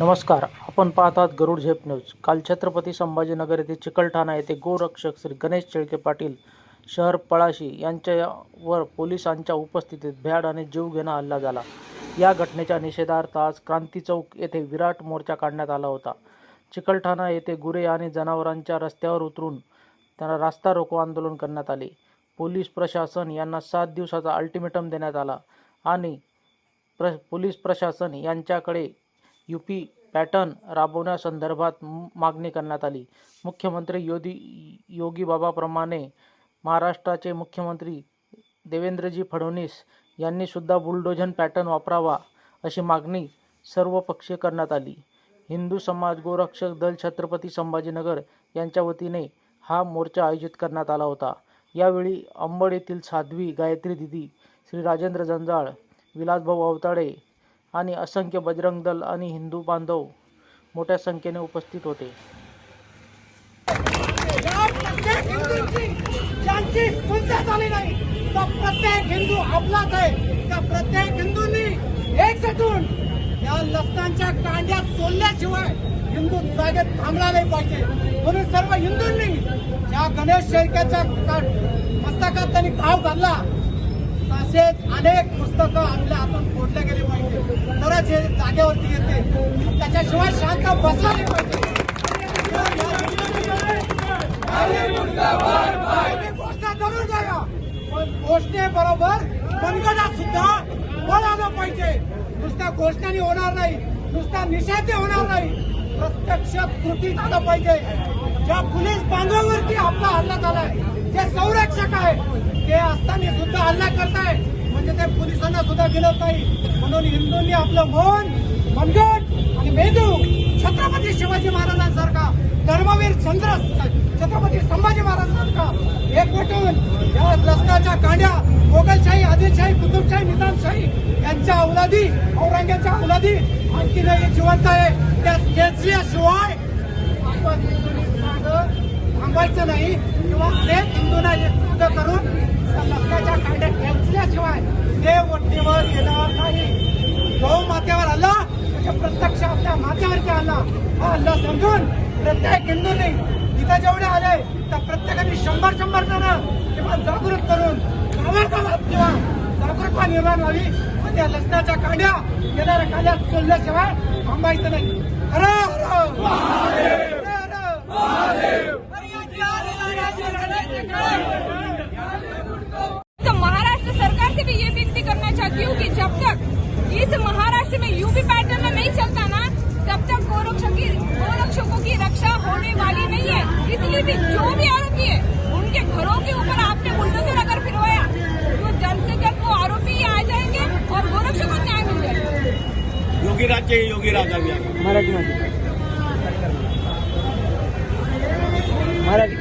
नमस्कार. आपण पाहत आहात गरुड झेप न्यूज. काल छत्रपती संभाजीनगर येथे चिकलठाणा येथे गोरक्षक श्री गणेश शेळके पाटील शहर पळाशी यांच्यावर पोलिसांच्या उपस्थितीत भ्याड आणि जीवघेणा हल्ला झाला. या घटनेच्या निषेधार्थ आज क्रांती चौक येथे विराट मोर्चा काढण्यात आला होता. चिकलठाणा येथे गुरे आणि जनावरांच्या रस्त्यावर उतरून त्यांना रास्ता रोको आंदोलन करण्यात आले. पोलीस प्रशासन यांना सात दिवसाचा अल्टिमेटम देण्यात आला आणि प्र पोलीस प्रशासन यांच्याकडे यू पी पॅटर्न राबवण्यासंदर्भात मागणी करण्यात आली. मुख्यमंत्री योगी योगीबाबाप्रमाणे महाराष्ट्राचे मुख्यमंत्री देवेंद्रजी फडणवीस यांनीसुद्धा बुलडोझन पॅटर्न वापरावा अशी मागणी सर्वपक्षीय करण्यात आली. हिंदू समाज गोरक्षक दल छत्रपती संभाजीनगर यांच्या वतीने हा मोर्चा आयोजित करण्यात आला होता. यावेळी अंबड येथील साध्वी गायत्री दिदी श्री राजेंद्र जंजाळ विलासभाऊ अवताडे आणि असंख्य बजरंग दल आणि हिंदू बांधव मोठ्या संख्येने उपस्थित होते. प्रत्येक झाली नाही प्रत्येक हिंदू आपलाच आहे. त्या प्रत्येक हिंदूंनी एकजून या लसणांच्या कांड्यात सोडल्याशिवाय हिंदू जागेत थांबला नाही पाहिजे. म्हणून सर्व हिंदूंनी या गणेश शैक्याच्या पुस्तकात मस्तकात त्यांनी घाव घातला तसेच अनेक पुस्तकं आपल्या हातून फोडले गेले पाहिजे. तरच हे जागेवरती येते. त्याच्याशिवाय शांत बसला नाही. पाहिजे गोष्ट घोषणा जागा. पण घोषणेबरोबर मनगटात सुद्धा बळ पाहिजे. नुसत्या घोषणाने होणार नाही. नुसत्या निषेध होणार नाही. प्रत्यक्ष कृती झालं पाहिजे. ज्या पोलीस बांधवावरती आपला हल्ला झालाय जे संरक्षक आहे ते असताना सुद्धा हल्ला करताय म्हणजे ते पोलिसांना सुद्धा गिळत नाही. म्हणून हिंदूंनी आपलं मन मनगट आणि मेंदू. छत्रपती शिवाजी महाराजांसारखा धर्मवीर चंद्र छत्रपती संभाजी महाराजांसारखा एकवटून या लष्कराच्या कांड्या मोगलशाही आदिलशाही कुतुबशाही निजामशाही यांच्या औलादी औरंग्याच्या औलादी आणखीनही जिवंत आहे. त्या खेचल्याशिवाय आपण थांबायचं नाही. किंवा ते हिंदूंना एकत्र करून त्या कांड्या खेचल्याशिवाय देव वट्टीवर येणार नाही गौ मातेवर आला म्हणजे प्रत्यक्ष आपल्या मातेवरती आला हा हल्ला समजून प्रत्येक हिंदूंनी इथं जेवढे आले त्या प्रत्येकाने शंभर शंभर जण किंवा जागृत करून गावागावात किंवा जागृतता निर्माण व्हावी आणि या लग्नाच्या काड्या येणाऱ्या कांड्यात सोडल्याशिवाय थांबायचं नाही हर हर हर हर तो महाराष्ट्र सरकार से भी ये विनती करना चाहती हूँ कि जब तक इस महाराष्ट्र में यूपी पैटर्न में नहीं चलता ना तब तक गोरक्षों की गोरक्षकों की रक्षा होने वाली नहीं है इसलिए भी जो भी आरोपी है उनके घरों के ऊपर आपने बुलडोजर अगर फिरवाया तो जल्द से जल्द वो आरोपी ही आ जाएंगे और गोरक्षों को न्याय मिल जाएगा योगी राज चाहिए योगी राज अभी आगे मराठीमध्ये. मराठी.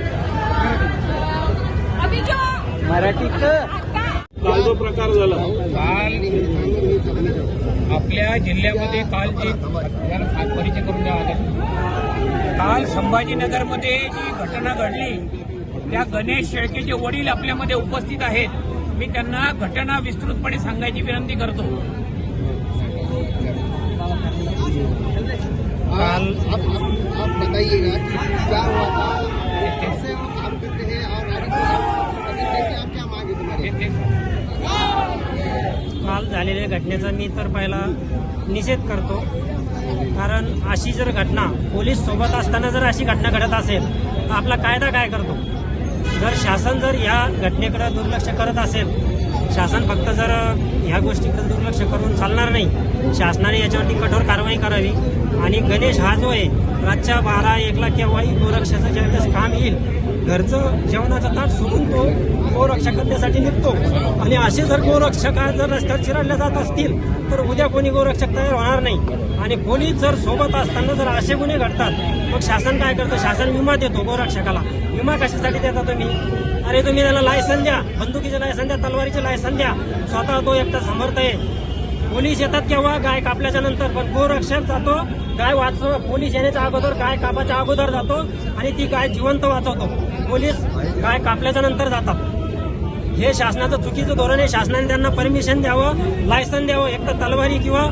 अभी जो मराठी आता काल जो प्रकार झाला. काल आपल्या जिल्ह्यामध्ये काल जी परिचय करून द्यावा लागेल. काल संभाजीनगरमध्ये जी घटना घडली त्या गणेश शेळकेचे वडील आपल्यामध्ये उपस्थित आहेत. मी त्यांना घटना विस्तृतपणे सांगायची विनंती करतो. जी काल आप, आप, आप बताइएगा क्या हुआ था कैसे आप काम करते हैं और कैसे आप क्या मांगे तुम्हारे? काल झालेल्या घटनेचा मी तर पहिला निषेध करतो. कारण अशी जर घटना पोलीस सोबत असताना जर अशी घटना घडत असेल तर आपला कायदा काय करतो? जर शासन जर या घटनेकडे दुर्लक्ष करत असेल शासन फक्त जर ह्या गोष्टीकडे दुर्लक्ष करून चालणार नाही शासनाने याच्यावरती कठोर कारवाई करावी. आणि गणेश हा जो आहे रातच्या बारा एकला केव्हाही गोरक्षाचं ज्यावेळेस काम येईल घरचं जेवणाचा ताट सोडून तो गोरक्षा करण्यासाठी निघतो. आणि असे जर गोरक्षक जर रस्त्यात चिरडले जात असतील तर उद्या कोणी गोरक्षक तयार होणार नाही. आणि पोलीस जर सोबत असताना जर असे गुन्हे घडतात मग शासन काय करतं? शासन विमा देतो गोरक्षकाला. विमा कशासाठी देता तुम्ही? अरे तुम्ही त्याला लायसन द्या. बंदुकीचे लायसन द्या तलवारीचे लायसन द्या. स्वतः तो एकटा समर्थ आहे. पोलीस येतात केव्हा? गाय कापल्याच्या नंतर. पण गोरक्षक जातो गाय वाचव. पोलीस येण्याच्या अगोदर गाय कापाच्या अगोदर जातो आणि ती गाय जिवंत वाचवतो. पोलीस गाय कापल्याच्या नंतर जातात. हे शासनाचं चुकीचं धोरण आहे. शासनाने त्यांना परमिशन द्यावं लायसन द्यावं. एक तर तलवारी किंवा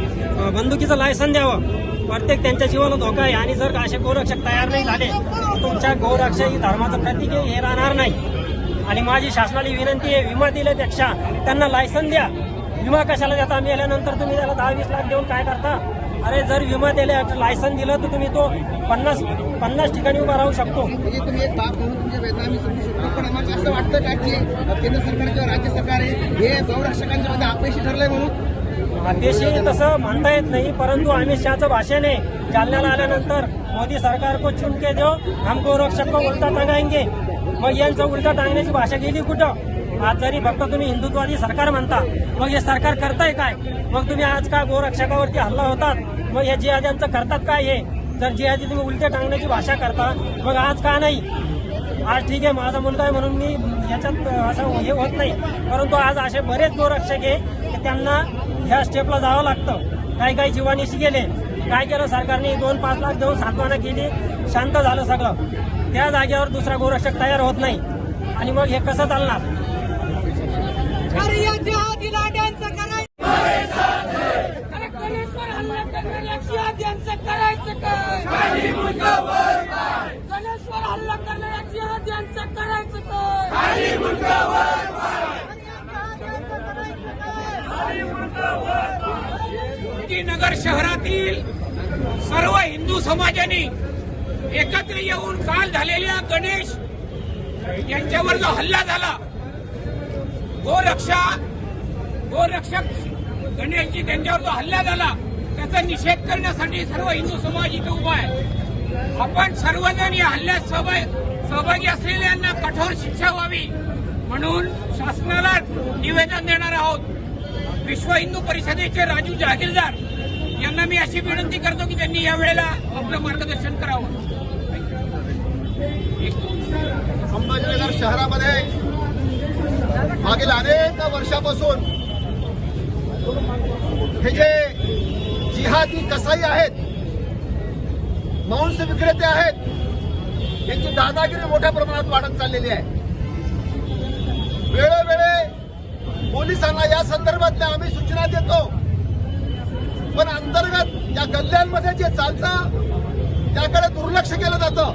बंदुकीचं लायसन द्यावं. प्रत्येक त्यांच्या जीवाला धोका आहे. आणि जर असे गोरक्षक तयार नाही झाले तर तुमच्या गोरक्षा ही धर्माचं प्रतीक हे राहणार नाही. आणि माझी शासनाला विनंती आहे विमा दिल्यापेक्षा त्यांना लायसन द्या. विमा कशाला देता? मेल्यानंतर तुम्ही त्याला दहा वीस लाख देऊन काय करता? अरे जर विमा दिले लायसन दिलं तर तुम्ही तो पन्नास पन्नास ठिकाणी उभा राहू शकतो. म्हणजे तुम्ही एक बाब म्हणून तुमच्या वेदना आम्ही समजू शकतो. पण आम्हाला असं वाटतं का की केंद्र सरकार किंवा राज्य सरकार आहे हे गौरक्षकांच्या मध्ये अपयशी ठरलंय म्हणून? अतिशय तसं म्हणता येत नाही परंतु अमित शहाचं भाषण आहे जालन्याला आल्यानंतर मोदी सरकार को चुन के दो हम गोरक्षक को उलटा टांगाएंगे मग यांचं उलटा टांगण्याची भाषा गेली कुठं? आज जरी फक्त तुम्ही हिंदुत्वादी सरकार म्हणता मग हे सरकार करताय काय? मग तुम्ही आज का गोरक्षकावरती हल्ला होतात? मग हे जिहाद्यांचं करतात काय हे? जर जिहादी तुम्ही उलटे टांगण्याची भाषा करता मग आज का नाही? आज ठीक आहे माझा मुलगा आहे म्हणून मी याच्यात असं हे होत नाही. परंतु आज असे बरेच गोरक्षक आहे की त्यांना ह्या स्टेपला जावं लागतं. काही काही जीवानिशी गेले. काय केलं सरकारने? दोन पाच लाख देऊन सांत्वना केली. शांत झालं सगळं. त्या जागेवर दुसरा गोरक्षक तयार होत नाही. आणि मग हे कसं चालणार? अरे या जिहादी लांड्यांचं करायचं अरे गणेशवर हल्ला करणाऱ्या जिहाद्यांचं करायचं काय? गणेशवर हल्ला करणाऱ्या जिहाद्यांचं करायचं काय? नगर शहरातील सर्व हिंदू समाजाने एकत्र येऊन काल झालेल्या गणेश यांच्यावर जो हल्ला झाला. गोरक्षा गोरक्षक गणेशजी त्यांच्यावर जो हल्ला झाला. त्याचा निषेध करण्यासाठी सर्व हिंदू समाज इथे उभा आहे. आपण सर्वजण या हल्ल्यात सहभागी असलेल्यांना कठोर शिक्षा व्हावी म्हणून शासनाला निवेदन देणार आहोत. विश्व हिंदू परिषदेचे राजू जहागीरदार त्यांना मी अशी विनंती करतो की त्यांनी या वेळेला आपलं मार्गदर्शन करावं. संभाजीनगर शहरामध्ये मागील अनेक वर्षापासून हे जे जिहादी कसाई आहेत मांस विक्रेते आहेत यांची दादागिरी मोठ्या प्रमाणात वाढत चाललेली आहे. वेळोवेळी पोलिसांना या संदर्भातल्या आम्ही सूचना देतो. पण अंतर्गत या गल्ल्यांमध्ये जे चालतं त्याकडे दुर्लक्ष केलं जातं.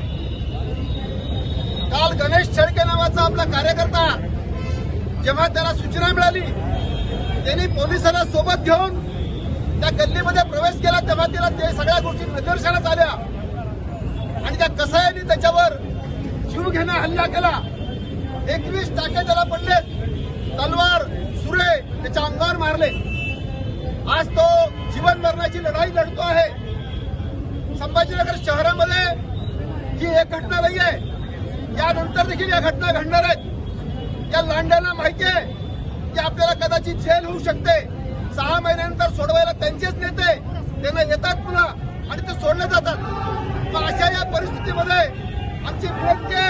काल गणेश शेळके नावाचा आपला कार्यकर्ता जेव्हा त्याला सूचना मिळाली त्यांनी पोलिसांना सोबत घेऊन त्या गल्लीमध्ये प्रवेश केला तेव्हा त्याला ते सगळ्या गोष्टी निदर्शनात आल्या. आणि त्या कसायांनी त्याच्यावर जीव घेणं हल्ला केला. एकवीस टाके त्याला पडले तलवार सुरे त्याच्या अंगावर मारले. आज तो जीवन मरणाची लढाई लढतो आहे. संभाजीनगर शहरामध्ये ही एक घटना नाही आहे. यानंतर देखील या घटना घडणार आहेत. या लांड्यांना माहिती आहे की आपल्याला कदाचित जेल होऊ शकते. सहा महिन्यानंतर सोडवायला त्यांचेच नेते त्यांना येतात पुन्हा आणि ते सोडले जातात. मग अशा या परिस्थितीमध्ये आमची विनंती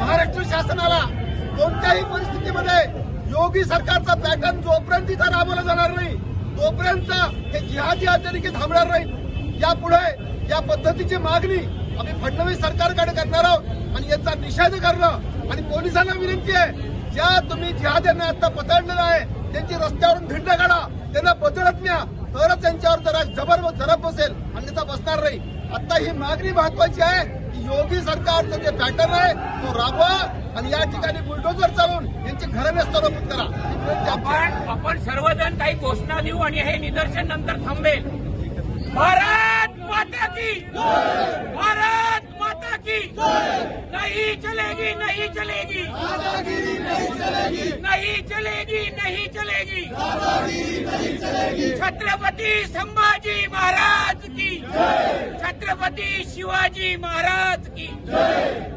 महाराष्ट्र शासनाला कोणत्याही परिस्थितीमध्ये योगी सरकारचा पॅटर्न जोपर्यंत तिथं राबवला जाणार नाही तोपर्यंत हे जिहादी अतिरेकी थांबणार नाहीत यापुढे या पद्धतीची मागणी आम्ही फडणवीस सरकारकडे करणार आहोत. आणि याचा निषेध करणं आणि पोलिसांना विनंती आहे ज्या तुम्ही जिहाद्यांना आता पकडलेलं आहे त्यांची रस्त्यावरून भिंड काढा त्यांना बदलत न्या तरच त्यांच्यावर जरा जबर जरब बसेल अन्यथा बसणार नाही. आता ही मागणी महत्वाची आहे योगी सरकारचं जे पॅटर्न आहे तो राबवा आणि या ठिकाणी बुलडोजर चालून यांची घरं नमूद करा. आपण आपण सर्वजण काही घोषणा देऊ आणि हे निदर्शन नंतर थांबेल. भारत माता की भारत माता की नहीं चलेगी नहीं चलेगी। नहीं चलेगी। नहीं चलेगी छत्रपति संभाजी महाराज की। छत्रपति शिवाजी महाराज की।